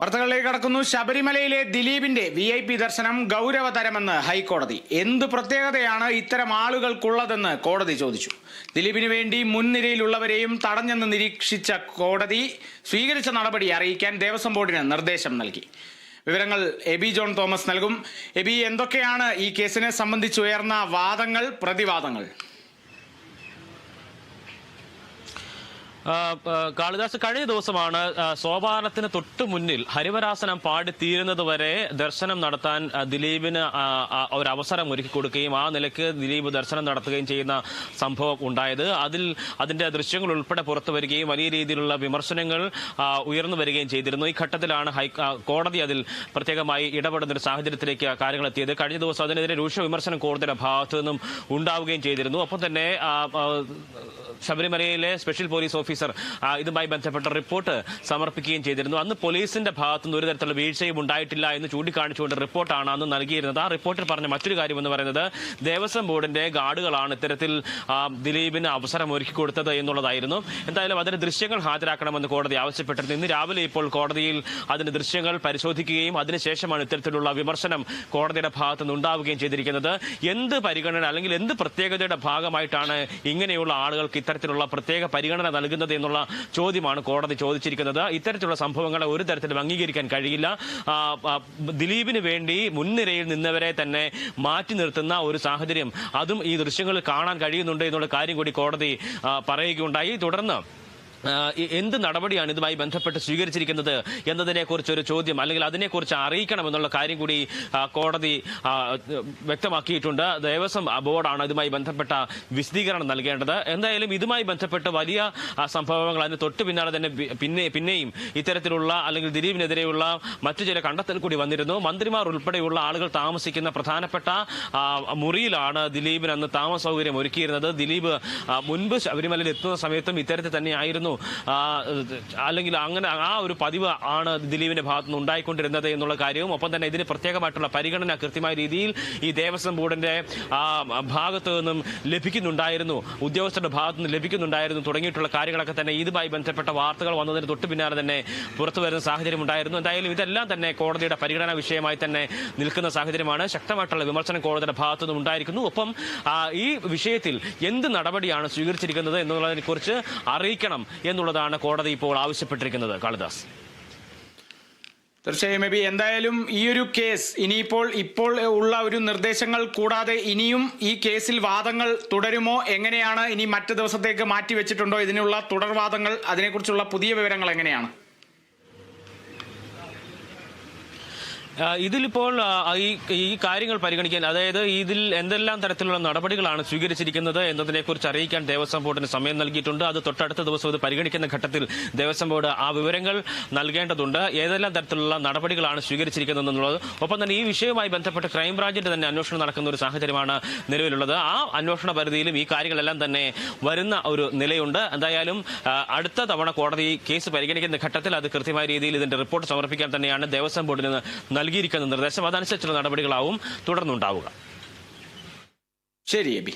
വാർത്തകളിലേക്ക് കടക്കുന്നു. ശബരിമലയിലെ ദിലീപിന്റെ വി ഐ പി ദർശനം ഗൗരവതരമെന്ന് ഹൈക്കോടതി. എന്ത് പ്രത്യേകതയാണ് ഇത്തരം ആളുകൾക്കുള്ളതെന്ന് കോടതി ചോദിച്ചു. ദിലീപിന് വേണ്ടി മുൻനിരയിലുള്ളവരെയും തടഞ്ഞെന്ന് നിരീക്ഷിച്ച കോടതി സ്വീകരിച്ച നടപടി അറിയിക്കാൻ ദേവസ്വം ബോർഡിന് നിർദ്ദേശം നൽകി. വിവരങ്ങൾ എബി ജോൺ തോമസ് നൽകും. എബി എന്തൊക്കെയാണ് ഈ കേസിനെ സംബന്ധിച്ച് ഉയർന്ന വാദങ്ങൾ പ്രതിവാദങ്ങൾ ആ, ആ, കാളിദാസ് കഴിഞ്ഞ ദിവസമാണ് സോപാനത്തിന് തൊട്ടു മുന്നിൽ ഹരിവരാസനം പാടി തീരുന്നത് വരെ ദർശനം നടത്താൻ ദിലീപിന് ഒരു അവസരം ഒരുക്കി കൊടുക്കുകയും ആ നിലയ്ക്ക് ദിലീപ് ദർശനം നടത്തുകയും ചെയ്യുന്ന സംഭവം ഉണ്ടായത്. അതിൽ അതിന്റെ ദൃശ്യങ്ങൾ ഉൾപ്പെടെ പുറത്തു വരികയും വലിയ രീതിയിലുള്ള വിമർശനങ്ങൾ ഉയർന്നു വരികയും ചെയ്തിരുന്നു. ഈ ഘട്ടത്തിലാണ് ഹൈ കോടതി അതിൽ പ്രത്യേകമായി ഇടപെടുന്ന ഒരു സാഹചര്യത്തിലേക്ക് കാര്യങ്ങൾ എത്തിയത്. കഴിഞ്ഞ ദിവസം അതിനെതിരെ രൂക്ഷ വിമർശനം കോടതിയുടെ ഭാഗത്തു നിന്നും ഉണ്ടാവുകയും ചെയ്തിരുന്നു. ഒപ്പം തന്നെ ശബരിമലയിലെ സ്പെഷ്യൽ പോലീസ് ഓഫീസർ ആ, ഇതുമായി ബന്ധപ്പെട്ട റിപ്പോർട്ട് സമർപ്പിക്കുകയും ചെയ്തിരുന്നു. അന്ന് പോലീസിന്റെ ഭാഗത്തുനിന്ന് ഒരു തരത്തിലുള്ള വീഴ്ചയും ഉണ്ടായിട്ടില്ല എന്ന് ചൂണ്ടിക്കാണിച്ചുകൊണ്ട് റിപ്പോർട്ടാണ് അന്ന് നൽകിയിരുന്നത്. ആ റിപ്പോർട്ടിൽ പറഞ്ഞ മറ്റൊരു കാര്യം എന്ന് പറയുന്നത് ദേവസ്വം ബോർഡിന്റെ ഗാർഡുകളാണ് ഇത്തരത്തിൽ ദിലീപിന് അവസരം ഒരുക്കി കൊടുത്തത് എന്നുള്ളതായിരുന്നു. എന്തായാലും അതിന് ദൃശ്യങ്ങൾ ഹാജരാക്കണമെന്ന് കോടതി ആവശ്യപ്പെട്ടിരുന്നു. ഇന്ന് രാവിലെ ഇപ്പോൾ കോടതിയിൽ അതിന്റെ ദൃശ്യങ്ങൾ പരിശോധിക്കുകയും അതിനുശേഷമാണ് ഇത്തരത്തിലുള്ള വിമർശനം കോടതിയുടെ ഭാഗത്തു നിന്ന് ഉണ്ടാവുകയും ചെയ്തിരിക്കുന്നത്. എന്ത് പരിഗണന അല്ലെങ്കിൽ എന്ത് പ്രത്യേകതയുടെ ഭാഗമായിട്ടാണ് ഇങ്ങനെയുള്ള ആളുകൾക്ക് ഇത്തരത്തിലുള്ള പ്രത്യേക പരിഗണന നൽകുന്നത് എന്നുള്ള ചോദ്യമാണ് കോടതി ചോദിച്ചിരിക്കുന്നത്. ഇത്തരത്തിലുള്ള സംഭവങ്ങളെ ഒരു തരത്തിലും അംഗീകരിക്കാൻ കഴിയില്ല. ദിലീപിന് വേണ്ടി മുൻനിരയിൽ നിന്നവരെ തന്നെ മാറ്റി നിർത്തുന്ന ഒരു സാഹചര്യം. അതും ഈ ദൃശ്യങ്ങളിൽ കാണാൻ കഴിയുന്നുണ്ട് എന്നുള്ള കാര്യം കൂടി കോടതി പറയുകയുണ്ടായി. തുടർന്ന് എന്ത് നടപടിയാണ് ഇതുമായി ബന്ധപ്പെട്ട് സ്വീകരിച്ചിരിക്കുന്നത് എന്നതിനെ കുറിച്ച് ഒരു ചോദ്യം അല്ലെങ്കിൽ അതിനെക്കുറിച്ച് അറിയിക്കണമെന്നുള്ള കാര്യം കൂടി കോടതി വ്യക്തമാക്കിയിട്ടുണ്ട്. ദേവസ്വം ബോർഡാണ് ഇതുമായി ബന്ധപ്പെട്ട വിശദീകരണം നൽകേണ്ടത്. എന്തായാലും ഇതുമായി ബന്ധപ്പെട്ട് വലിയ സംഭവങ്ങൾ അതിന് തൊട്ട് പിന്നാലെ തന്നെ പിന്നെ പിന്നെയും ഇത്തരത്തിലുള്ള അല്ലെങ്കിൽ ദിലീപിനെതിരെയുള്ള മറ്റു ചില കണ്ടെത്തൽ കൂടി വന്നിരുന്നു. മന്ത്രിമാർ ഉൾപ്പെടെയുള്ള ആളുകൾ താമസിക്കുന്ന പ്രധാനപ്പെട്ട മുറിയിലാണ് ദിലീപിന് അന്ന് താമസ സൗകര്യം ഒരുക്കിയിരുന്നത്. ദിലീപ് മുൻപ് ശബരിമലയിൽ എത്തുന്ന സമയത്തും ഇത്തരത്തിൽ തന്നെയായിരുന്നു. ആ, അല്ലെങ്കിൽ അങ്ങനെ ആ ഒരു പതിവ് ആണ് ദിലീപിന്റെ ഭാഗത്തുനിന്ന് ഉണ്ടായിക്കൊണ്ടിരുന്നത് എന്നുള്ള കാര്യവും ഒപ്പം തന്നെ ഇതിന് പ്രത്യേകമായിട്ടുള്ള പരിഗണന കൃത്യമായ രീതിയിൽ ഈ ദേവസ്വം ബോർഡിന്റെ ഭാഗത്തു നിന്നും ലഭിക്കുന്നുണ്ടായിരുന്നു. ഉദ്യോഗസ്ഥരുടെ ഭാഗത്തു നിന്ന് ലഭിക്കുന്നുണ്ടായിരുന്നു. തുടങ്ങിയിട്ടുള്ള കാര്യങ്ങളൊക്കെ തന്നെ ഇതുമായി ബന്ധപ്പെട്ട വാർത്തകൾ വന്നതിന് തൊട്ട് പിന്നാലെ തന്നെ പുറത്തു വരുന്ന സാഹചര്യം ഉണ്ടായിരുന്നു. എന്തായാലും ഇതെല്ലാം തന്നെ കോടതിയുടെ പരിഗണന വിഷയമായി തന്നെ നിൽക്കുന്ന സാഹചര്യമാണ്. ശക്തമായിട്ടുള്ള വിമർശനം കോടതിയുടെ ഭാഗത്തു നിന്നും ഉണ്ടായിരിക്കുന്നു. ഒപ്പം ഈ വിഷയത്തിൽ എന്ത് നടപടിയാണ് സ്വീകരിച്ചിരിക്കുന്നത് എന്നുള്ളതിനെ കുറിച്ച് അറിയിക്കണം. എന്നുള്ളതാണ് കോടതി ഇപ്പോൾ ആവശ്യപ്പെട്ടിരിക്കുന്നത്. കാളിദാസ്. തീർച്ചയായും എബി എന്തായാലും ഈ ഒരു കേസ് ഇനിയിപ്പോൾ ഇപ്പോൾ ഉള്ള ഒരു നിർദ്ദേശങ്ങൾ കൂടാതെ ഇനിയും ഈ കേസിൽ വാദങ്ങൾ തുടരുമോ? എങ്ങനെയാണ് ഇനി മറ്റു ദിവസത്തേക്ക് മാറ്റിവെച്ചിട്ടുണ്ടോ? ഇതിനുള്ള തുടർവാദങ്ങൾ അതിനെക്കുറിച്ചുള്ള പുതിയ വിവരങ്ങൾ എങ്ങനെയാണ്? ഇതിലിപ്പോൾ ഈ കാര്യങ്ങൾ പരിഗണിക്കാൻ അതായത് ഇതിൽ എന്തെല്ലാം തരത്തിലുള്ള നടപടികളാണ് സ്വീകരിച്ചിരിക്കുന്നത് എന്നതിനെ കുറിച്ച് അറിയിക്കാൻ ദേവസ്വം ബോർഡിന് സമയം നൽകിയിട്ടുണ്ട്. അത് തൊട്ടടുത്ത ദിവസം ഇത് പരിഗണിക്കുന്ന ഘട്ടത്തിൽ ദേവസ്വം ബോർഡ് ആ വിവരങ്ങൾ നൽകേണ്ടതുണ്ട്. ഏതെല്ലാം തരത്തിലുള്ള നടപടികളാണ് സ്വീകരിച്ചിരിക്കുന്നത് എന്നുള്ളത്. ഒപ്പം തന്നെ ഈ വിഷയവുമായി ബന്ധപ്പെട്ട് ക്രൈംബ്രാഞ്ചിന്റെ തന്നെ അന്വേഷണം നടക്കുന്ന ഒരു സാഹചര്യമാണ് നിലവിലുള്ളത്. ആ അന്വേഷണ പരിധിയിലും ഈ കാര്യങ്ങളെല്ലാം തന്നെ വരുന്ന ഒരു നിലയുണ്ട്. എന്തായാലും അടുത്ത തവണ കോടതി കേസ് പരിഗണിക്കുന്ന ഘട്ടത്തിൽ അത് കൃത്യമായ രീതിയിൽ ഇതിന്റെ റിപ്പോർട്ട് സമർപ്പിക്കാൻ തന്നെയാണ് ദേവസ്വം ബോർഡിന് നൽകിയിരിക്കുന്ന നിർദ്ദേശം അതനുസരിച്ചുള്ള നടപടികളാവും തുടർന്നുണ്ടാവുക. ശരി എബി.